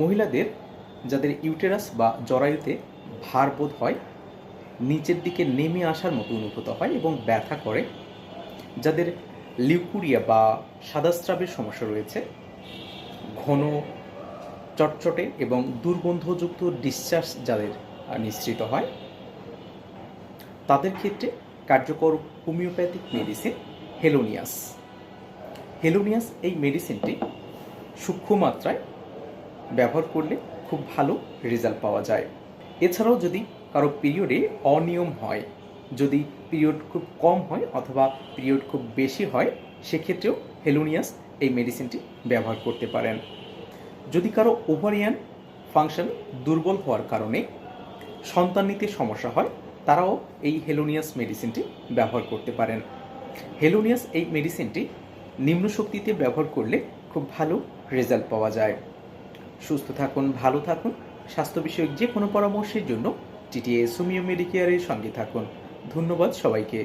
মহিলাদের যাদের ইউটেরাস বা জরায়ুতে ভার বোধ হয়, নিচের দিকে নেমে আসার মতো অনুভূত হয় এবং ব্যথা করে। যাদের লিউকুরিয়া বা সাদাস্রাবের সমস্যা রয়েছে, ঘন, চটচটে এবং দুর্গন্ধযুক্ত ডিসচার্জ যাদের নিঃসৃত হয়, তাদের ক্ষেত্রে কার্যকর হোমিওপ্যাথিক মেডিসিন হেলোনিয়াস। হেলোনিয়াস এই মেডিসিনটি সূক্ষ্ম মাত্রায় ব্যবহার করলে খুব ভালো রেজাল্ট পাওয়া যায়। এছাড়াও যদি কারও পিরিয়ডে অনিয়ম হয়, যদি পিরিয়ড খুব কম হয় অথবা পিরিয়ড খুব বেশি হয়, সেক্ষেত্রেও হেলোনিয়াস এই মেডিসিনটি ব্যবহার করতে পারেন। যদি কারও ওভারিয়ান ফাংশন দুর্বল হওয়ার কারণে সন্তান নিতে সমস্যা হয়, তারাও এই হেলোনিয়াস মেডিসিনটি ব্যবহার করতে পারেন। হেলোনিয়াস এই মেডিসিনটি নিম্ন শক্তিতে ব্যবহার করলে খুব ভালো রেজাল্ট পাওয়া যায়। সুস্থ থাকুন, ভালো থাকুন, স্বাস্থ্য বিষয়ক যে কোনো পরামর্শের জন্য টিটিএ সুমিও মেডিকেয়ারের সঙ্গে থাকুন। ধন্যবাদ সবাইকে।